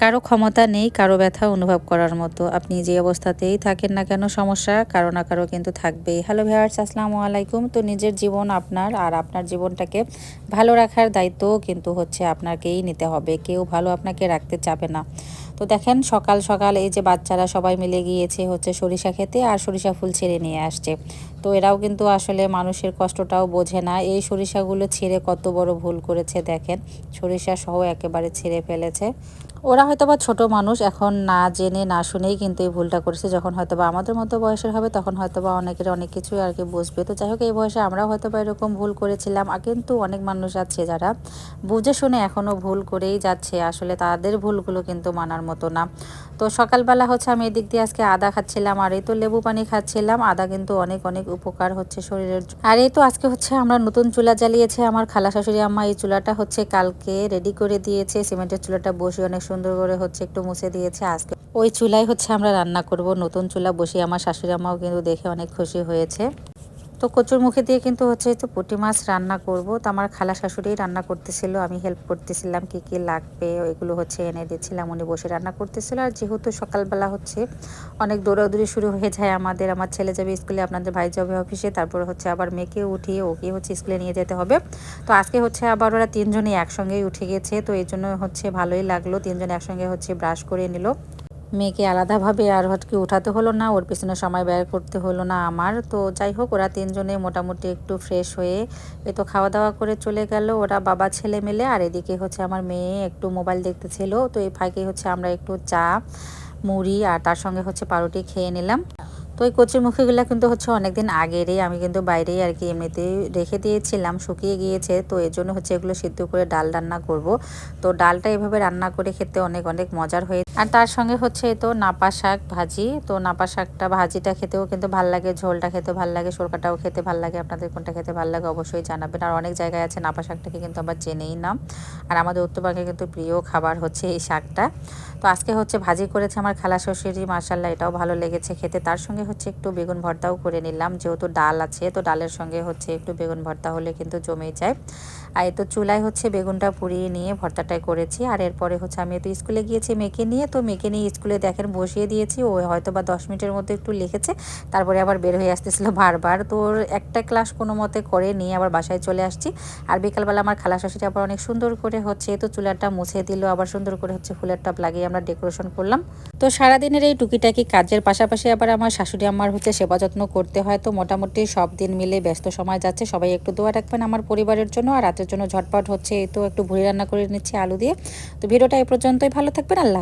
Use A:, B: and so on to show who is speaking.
A: কারও ক্ষমতা নেই, কারও ব্যথা অনুভব করার মতো। আপনি যে অবস্থাতেই থাকেন না কেন, সমস্যা কারও না কারও কিন্তু থাকবেই। হ্যালো ভিউয়ার্স আসসালামু আলাইকুম। তো নিজের জীবন আপনার, আর আপনার জীবনটাকে ভালো রাখার দায়িত্ব কিন্তু হচ্ছে আপনাকেই নিতে হবে। কেউ ভালো আপনাকে রাখতে চাবে না। তো দেখেন সকাল সকাল এই যে বাচ্চারা সবাই মিলে গিয়েছে হচ্ছে সরিষা খেতে আর সরিষা ফুল ছেড়ে নিয়ে আসছে। তো এরাও কিন্তু আসলে মানুষের কষ্টটাও বোঝে না। এই সরিষাগুলো ছেড়ে কত বড় ভুল করেছে দেখেন। সরিষা সহ একেবারে ছেড়ে ফেলেছে। ওরা হয়তো বা ছোটো মানুষ, এখন না জেনে, না শুনেই কিন্তু এই ভুলটা করেছে। যখন হয়তো বা আমাদের মতো বয়সের হবে, তখন হয়তো বা অনেকের অনেক কিছুই আর কি বুঝবে। তো যাই হোক, এই বয়সে আমরাও হয়তো বা এরকম ভুল করেছিলাম। কিন্তু অনেক মানুষ আছে যারা বুঝে শুনে এখনও ভুল করেই যাচ্ছে। আসলে তাদের ভুলগুলো কিন্তু মানার মতো না। তো সকালবেলা হচ্ছে আমি এদিক দিয়ে আজকে আদা খাচ্ছিলাম, আর এই তো লেবু পানি খাচ্ছিলাম। আদা কিন্তু অনেক অনেক উপকার হচ্ছে শরীরের আর এই তো আজকে হচ্ছে আমরা নতুন চুলা জ্বালিয়েছে। আমার খালা শাশুড়ি আম্মা এই চুলাটা হচ্ছে কালকে রেডি করে দিয়েছে। সিমেন্টের চুলাটা বসে অনেক সুন্দর করে হচ্ছে একটু মুছে দিয়েছে। আজকে ওই চুলাই হচ্ছে আমরা রান্না করব। নতুন চুলা বসিয়ে আমার শাশুড়ি আম্মাও কিন্তু দেখে অনেক খুশি হয়েছে। তো কচুর মুখে দিয়ে কিন্তু হচ্ছে তো পুঁটি মাছ রান্না করব। তো আমার খালা শাশুড়ি রান্না করতেছিল, আমি হেল্প করতেছিলাম কি কি লাগবে, ওইগুলো হচ্ছে এনে দিয়েছিলাম, উনি বসে রান্না করতেছিল। আর যেহেতু সকালবেলা হচ্ছে অনেক দৌড়াদৌড়ি শুরু হয়ে যায় আমাদের, আমার ছেলে যাবে স্কুলে, আপনাদের ভাই যাবে অফিসে, তারপর হচ্ছে আবার মেয়েকে উঠিয়ে ওকে হচ্ছে স্কুলে নিয়ে যেতে হবে। তো আজকে হচ্ছে আবার ওরা তিনজনই একসঙ্গেই উঠে গেছে, তো এই জন্য হচ্ছে ভালোই লাগল, তিনজন একসঙ্গে হচ্ছে ব্রাশ করে নিল। মেয়েকে আলাদাভাবে আর হটকে উঠাতে হলো না, ওর পিছনে সময় ব্যয় করতে হলো না আমার। তো যাই হোক, ওরা তিনজনে মোটামুটি একটু ফ্রেশ হয়ে এ তো খাওয়া দাওয়া করে চলে গেল। ওরা বাবা, ছেলে মিলে আর এদিকে হচ্ছে আমার মেয়ে একটু মোবাইল দেখতেছিল। তো এই ফাঁকে হচ্ছে আমরা একটু চা, মুড়ি আর তার সঙ্গে হচ্ছে পাউরুটি খেয়ে নিলাম। তো এই কচুর মুখিগুলো কিন্তু হচ্ছে অনেকদিন আগেরই, আমি কিন্তু বাইরেই আর কি এমনিতেই রেখে দিয়েছিলাম, শুকিয়ে গিয়েছে। তো এর জন্য হচ্ছে এগুলো সিদ্ধ করে ডাল রান্না করব। তো ডালটা এভাবে রান্না করে খেতে অনেক অনেক মজার হয়ে আর তার সঙ্গে হচ্ছে তো নাপা শাক ভাজি। তো নাপা শাকটা ভাজিটা খেতেও কিন্তু ভালো লাগে, ঝোলটা খেতে ভালো লাগে সরকাটাও খেতে ভালো লাগে, আপনাদের কোনটা খেতে ভালো লাগে অবশ্যই জানাবেন। আর অনেক জায়গায় আছে নাপা শাকটাকে কিন্তু আবার চেনেই না। আর আমাদের উত্তরবঙ্গে কিন্তু প্রিয় খাবার হচ্ছে এই শাকটা। তো আজকে হচ্ছে ভাজি করেছে আমার খালা শ্বশুরি মার্শাল্লাহ এটাও ভালো লেগেছে খেতে। তার সঙ্গে হচ্ছে একটু বেগুন ভর্তাও করে নিলাম, যেহেতু ডাল আছে, তো ডালের সঙ্গে হচ্ছে একটু বেগুন ভর্তা হলে কিন্তু জমে যায়। আর এ তো চুলায় হচ্ছে বেগুনটা পুড়িয়ে নিয়ে ভর্তাটাই করেছি। আর এরপরে হচ্ছে আমি তো স্কুলে গিয়েছি মেয়েকে নিয়ে তো মেয়েকে নিয়ে স্কুলে দেখেন বসিয়ে দিয়েছি। ও হয়তো বা দশ মিনিটের মধ্যে একটু লিখেছে, তারপরে আবার বের হয়ে আসতেছিল বারবার। তো একটা ক্লাস কোনো মতে করে নিয়ে আবার বাসায় চলে আসছি। আর বিকালবেলা আমার খালা শাশুড়ি আবার অনেক সুন্দর করে হচ্ছে তো চুলাটা মুছে দিল, আবার সুন্দর করে হচ্ছে ফুলের টপ লাগিয়ে আমরা ডেকোরেশন করলাম। তো সারাদিনের এই টুকিটাকি কাজের পাশাপাশি আবার আমার শাশুড়ি আমার হচ্ছে সেবা যত্ন করতে হয়। তো মোটামুটি সব দিন মিলে ব্যস্ত সময় যাচ্ছে। সবাই একটু দোয়া রাখবেন আমার পরিবারের জন্য। আর রাতের জন্য ঝটপট হচ্ছে তো একটু ভুড়ি রান্না করে নিচ্ছি, আলু দিয়ে। তো ভিডিওটা এই পর্যন্তই। ভালো থাকবেন। আল্লাহ